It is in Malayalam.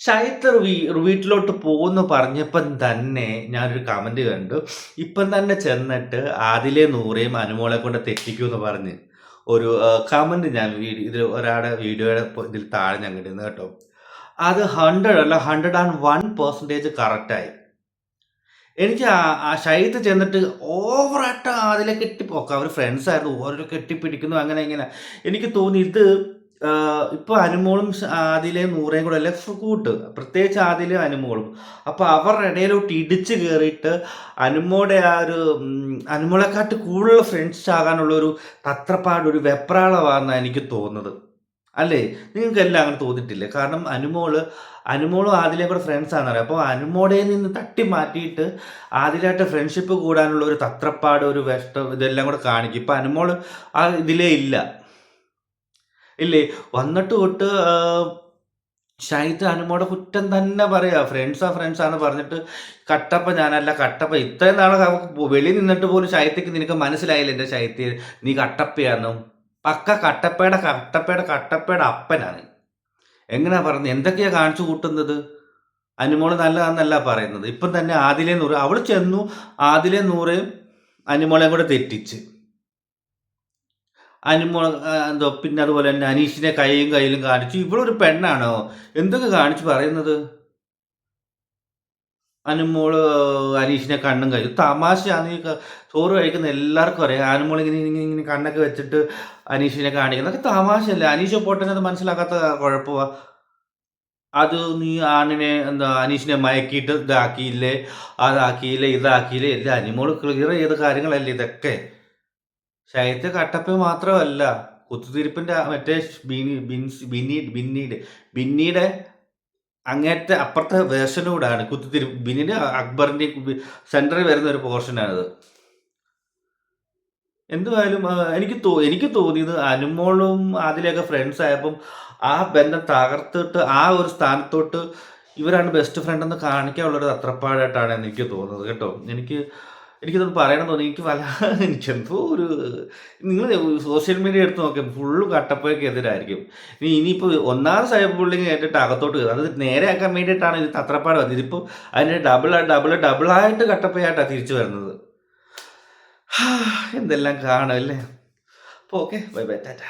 ഷൈത്തർ വീ വീട്ടിലോട്ട് പോകുന്നു പറഞ്ഞപ്പം തന്നെ ഞാനൊരു കമന്റ് കണ്ടു. ഇപ്പം തന്നെ ചെന്നിട്ട് ആദിലെ നൂറേയും അനുമോളെ കൊണ്ട് തെറ്റിക്കുമെന്ന് പറഞ്ഞ് ഒരു കമന്റ് ഞാൻ വീഡിയോ ഇതിൽ ഒരാളുടെ വീഡിയോയുടെ ഇതിൽ താഴെ ഞാൻ കിട്ടുന്നത് കേട്ടോ. അത് ഹൺഡ്രഡ് അല്ല ഹൺഡ്രഡ് ആൻഡ് വൺ പെർസെന്റേജ് കറക്റ്റായി എനിക്ക് ആ- ഷൈത്ത് ചെന്നിട്ട് ഓവറായിട്ട് അതിലെ കെട്ടിപ്പോക്കാം. അവർ ഫ്രണ്ട്സ് ആയിരുന്നു ഓരോ കെട്ടിപ്പിടിക്കുന്നു അങ്ങനെ ഇങ്ങനെ. എനിക്ക് തോന്നി ഇത് ഇപ്പൊ അനുമോളും ആദിലെ നൂറേം കൂടെ അല്ലെ കൂട്ട്. പ്രത്യേകിച്ച് ആദിലെ അനുമോളും. അപ്പൊ അവരുടെ ഇടയിലോട്ട് ഇടിച്ച് കയറിയിട്ട് അനുമോടെ ആ ഒരു അനുമോളെക്കാട്ട് കൂടുതൽ ഫ്രണ്ട്സ് ആകാനുള്ള ഒരു തത്രപ്പാട് ഒരു വെപ്രാളമാണെന്നാണ് എനിക്ക് തോന്നുന്നത്. അല്ലേ? നിങ്ങൾക്ക് എല്ലാം അങ്ങനെ തോന്നിട്ടില്ലേ കാരണം അനുമോൾ അനുമോളും ആദിലെ കൂടെ ഫ്രണ്ട്സ് ആണെന്നറിയാം അപ്പോൾ അനുമോടെ നിന്ന് തട്ടി മാറ്റിയിട്ട് ആദിലായിട്ട് ഫ്രണ്ട്ഷിപ്പ് കൂടാനുള്ള ഒരു തത്രപ്പാട് ഒരു വിഷ്ടം ഇതെല്ലാം കൂടെ കാണിക്കും. ഇപ്പം അനുമോൾ ആ ഇതിലേ ഇല്ല. ഇല്ലേ? വന്നിട്ട് തൊട്ട് ഷൈത്ത് അനുമോടെ കുറ്റം തന്നെ പറയാ. ഫ്രണ്ട്സാ ആണ് പറഞ്ഞിട്ട് കട്ടപ്പ ഞാനല്ല കട്ടപ്പ ഇത്രയും നാളെ വെളിയിൽ നിന്നിട്ട് പോലും ഷൈത്തേക്ക് നിനക്ക് മനസ്സിലായില്ല എന്റെ ഷൈത്ത് നീ കട്ടപ്പയാന്നും? പക്ക കട്ടപ്പയുടെ കട്ടപ്പയുടെ കട്ടപ്പയുടെ അപ്പനാണ്. എങ്ങനെയാ പറയുന്നത് എന്തൊക്കെയാ കാണിച്ചു കൂട്ടുന്നത്? അനുമോൾ നല്ലതാന്നല്ല പറയുന്നത്. ഇപ്പം തന്നെ ആദിലെ നൂറ് അവൾ ചെന്നു ആദിലെ നൂറേയും അനുമോളെയും കൂടെ തെറ്റിച്ച്. അനുമോൾ എന്തോ പിന്നെ അതുപോലെ തന്നെ അനീഷിനെ കൈയും കയ്യിലും കാണിച്ചു. ഇവളൊരു പെണ്ണാണോ? എന്തൊക്കെ കാണിച്ചു പറയുന്നത്? അനുമോൾ അനീഷിനെ കണ്ണും കഴിയും തമാശയാണ്. ഈ ചോറ് കഴിക്കുന്ന എല്ലാവർക്കും അറിയാം. അനുമോൾ ഇങ്ങനെ ഇങ്ങനെ ഇങ്ങനെ കണ്ണൊക്കെ വെച്ചിട്ട് അനീഷിനെ കാണിക്കുന്നത്. അതൊക്കെ തമാശയല്ലേ? അനീഷ പോട്ടനെ അത് മനസ്സിലാക്കാത്ത കുഴപ്പമാ. അത് നീ ആണിനെ എന്താ അനീഷിനെ മയക്കിയിട്ട് ഇതാക്കിയില്ലേ? അതാക്കിയില്ലേ? ഇതാക്കിയില്ലേ? എല്ലാം അനിമോൾ ക്ലിയർ ചെയ്ത കാര്യങ്ങളല്ലേ ഇതൊക്കെ? ശൈത്യ കട്ടപ്പ മാത്രമല്ല കുത്തുതിരിപ്പിന്റെ മറ്റേ ബിൻസ് ബിന്നി ബിന്നീട് ബിന്നീടെ അങ്ങേറ്റ അപ്പുറത്തെ വേർഷനും കൂടാണ് കുത്തിത്തിരിപ്പ്. ബിന്നീട് അക്ബറിന്റെ സെന്ററിൽ വരുന്ന ഒരു പോർഷനാണിത്. എന്തുവായാലും ആ, എനിക്ക് തോ എനിക്ക് തോന്നിയത് അനുമോളും അതിലൊക്കെ ഫ്രണ്ട്സ് ആയപ്പം ആ ബന്ധം തകർത്തിട്ട് ആ ഒരു സ്ഥാനത്തോട്ട് ഇവരാണ് ബെസ്റ്റ് ഫ്രണ്ട് എന്ന് കാണിക്കാനുള്ളൊരു അത്രപ്പാടായിട്ടാണ് എനിക്ക് തോന്നുന്നത് കേട്ടോ. എനിക്ക് എനിക്കിതൊന്ന് പറയണം തോന്നി. എനിക്ക് വല എനിക്ക് എന്തോ ഒരു നിങ്ങൾ സോഷ്യൽ മീഡിയ എടുത്ത് നോക്കിയാൽ ഫുള്ള് കട്ടപ്പയൊക്കെ എതിരായിരിക്കും. ഇനി ഇനിയിപ്പോൾ ഒന്നാമത് സൈബർ ബുള്ളിങ് കേട്ടിട്ട് അകത്തോട്ട് കയറും. അത് നേരെയാക്കാൻ വേണ്ടിയിട്ടാണ് ഇത് തത്രപ്പാട് വന്നത്. ഇതിപ്പോൾ അതിന് ഡബിൾ ഡബിൾ ഡബിളായിട്ട് കട്ടപ്പയായിട്ടാണ് തിരിച്ചു വരുന്നത്. എന്തെല്ലാം കാണും അല്ലേ? അപ്പോൾ ഓക്കെ ബൈ ബൈ ടാറ്റ